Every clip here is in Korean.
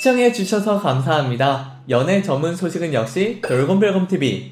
시청해 주셔서 감사합니다. 연애 전문 소식은 역시 돌곰별곰TV.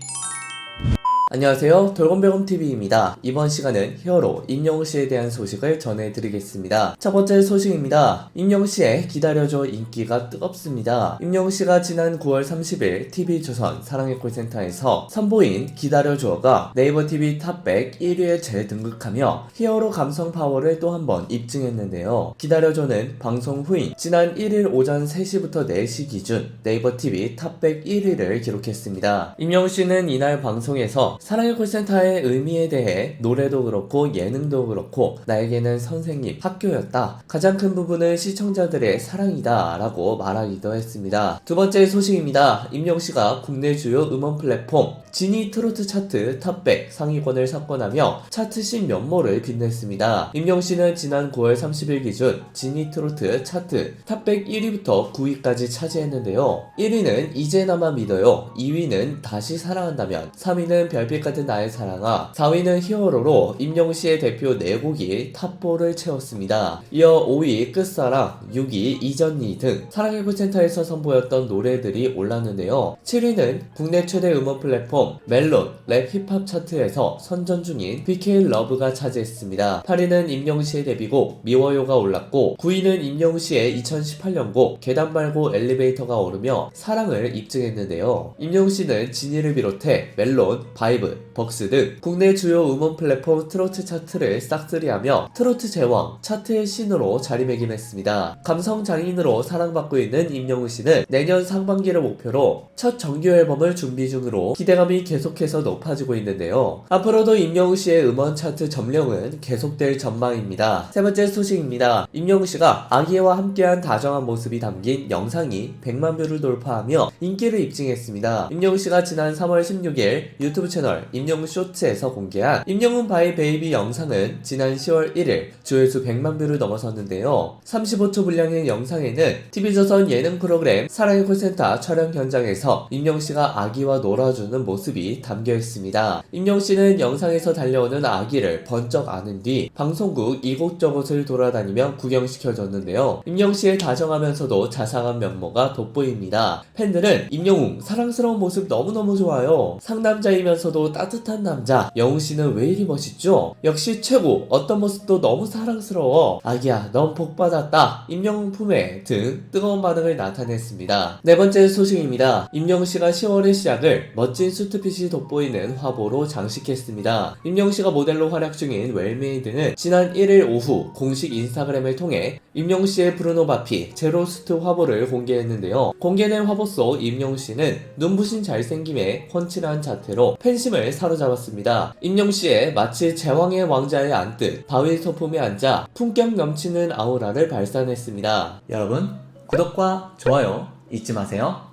안녕하세요. 돌곰별곰TV입니다. 이번 시간은 히어로 임영웅 씨에 대한 소식을 전해드리겠습니다. 첫 번째 소식입니다. 임영웅 씨의 기다려줘 인기가 뜨겁습니다. 임영웅 씨가 지난 9월 30일 TV조선 사랑의 콜센터에서 선보인 기다려줘가 네이버 TV 탑100 1위에 재등극하며 히어로 감성 파워를 또 한 번 입증했는데요. 기다려줘는 방송 후인 지난 1일 오전 3시부터 4시 기준 네이버 TV 탑100 1위를 기록했습니다. 임영웅 씨는 이날 방송에서 사랑의 콜센터의 의미에 대해 노래도 그렇고 예능도 그렇고 나에게는 선생님, 학교였다. 가장 큰 부분은 시청자들의 사랑이다. 라고 말하기도 했습니다. 두 번째 소식입니다. 임영 씨가 국내 주요 음원 플랫폼 지니 트로트 차트 탑100 상위권을 석권하며 차트 신 면모를 빛냈습니다. 임영 씨는 지난 9월 30일 기준 지니 트로트 차트 탑100 1위부터 9위까지 차지했는데요. 1위는 이제나마 믿어요. 2위는 다시 사랑한다면 3위는 별빛 같은 나의 사랑아 4위는 히어로로 임영 씨의 대표 4곡이 탑4를 채웠습니다. 이어 5위 끝사랑, 6위 이전니 등 사랑의 콜센터에서 선보였던 노래들이 올랐는데요. 7위는 국내 최대 음원 플랫폼 멜론 랩 힙합 차트에서 선전 중인 BK 러브가 차지했습니다. 8위는 임영 씨의 데뷔곡 미워요가 올랐고 9위는 임영 씨의 2018년곡 계단 말고 엘리베이터가 오르며 사랑을 입증했는데요. 임영 씨는 지니를 비롯해 멜론, 바이 브, 벅스 등 국내 주요 음원 플랫폼 트로트 차트를 싹쓸이하며 트로트 제왕 차트의 신으로 자리매김했습니다. 감성 장인으로 사랑받고 있는 임영웅 씨는 내년 상반기를 목표로 첫 정규 앨범을 준비 중으로 기대감이 계속해서 높아지고 있는데요. 앞으로도 임영웅 씨의 음원 차트 점령은 계속될 전망입니다. 세 번째 소식입니다. 임영웅 씨가 아기와 함께한 다정한 모습이 담긴 영상이 100만 뷰를 돌파하며 인기를 입증했습니다. 임영웅 씨가 지난 3월 16일 유튜브 채널 임영웅 쇼츠에서 공개한 임영웅 바이 베이비 영상은 지난 10월 1일 조회수 100만 뷰를 넘어섰는데요. 35초 분량의 영상에는 TV조선 예능 프로그램 사랑의 콜센터 촬영 현장에서 임영 씨가 아기와 놀아주는 모습이 담겨 있습니다. 임영 씨는 영상에서 달려오는 아기를 번쩍 안은 뒤 방송국 이곳저곳을 돌아다니며 구경시켜줬는데요. 임영 씨의 다정하면서도 자상한 면모가 돋보입니다. 팬들은 임영웅 사랑스러운 모습 너무너무 좋아요. 상남자이면서도 따뜻한 남자. 영웅 씨는 왜 이리 멋있죠? 역시 최고. 어떤 모습도 너무 사랑스러워. 아기야, 넌 복 받았다. 임영웅 품에 등 뜨거운 반응을 나타냈습니다. 네 번째 소식입니다. 임영웅 씨가 10월의 시작을 멋진 수트핏이 돋보이는 화보로 장식했습니다. 임영웅 씨가 모델로 활약 중인 웰메이드는 지난 1일 오후 공식 인스타그램을 통해 임영웅 씨의 브루노 바피 제로스트 화보를 공개했는데요. 공개된 화보 속 임영웅 씨는 눈부신 잘생김에 훤칠한 자태로 팬심 을 사로잡았습니다. 임영웅 씨의 마치 제왕의 왕자에 앉듯 바위 소품에 앉아 품격 넘치는 아우라를 발산했습니다. 여러분 구독과 좋아요 잊지 마세요.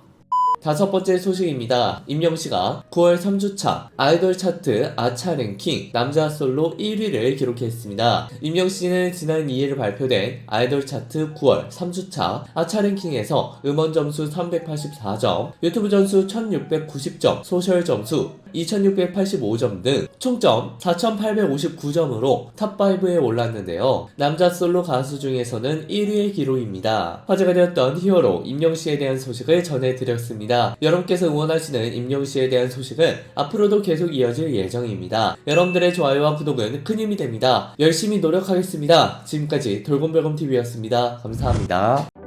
다섯 번째 소식입니다. 임영 씨가 9월 3주차 아이돌 차트 아차 랭킹 남자 솔로 1위를 기록했습니다. 임영 씨는 지난 2일 발표된 아이돌 차트 9월 3주차 아차 랭킹에서 음원 점수 384점, 유튜브 점수 1690점, 소셜 점수 2685점 등 총점 4859점으로 탑5에 올랐는데요. 남자 솔로 가수 중에서는 1위의 기록입니다. 화제가 되었던 히어로 임영 씨에 대한 소식을 전해드렸 습니다. 여러분께서 응원하시는 임영 씨에 대한 소식은 앞으로도 계속 이어질 예정입니다. 여러분들의 좋아요와 구독은 큰 힘이 됩니다. 열심히 노력하겠습니다. 지금까지 돌곰별곰TV였습니다. 감사합니다.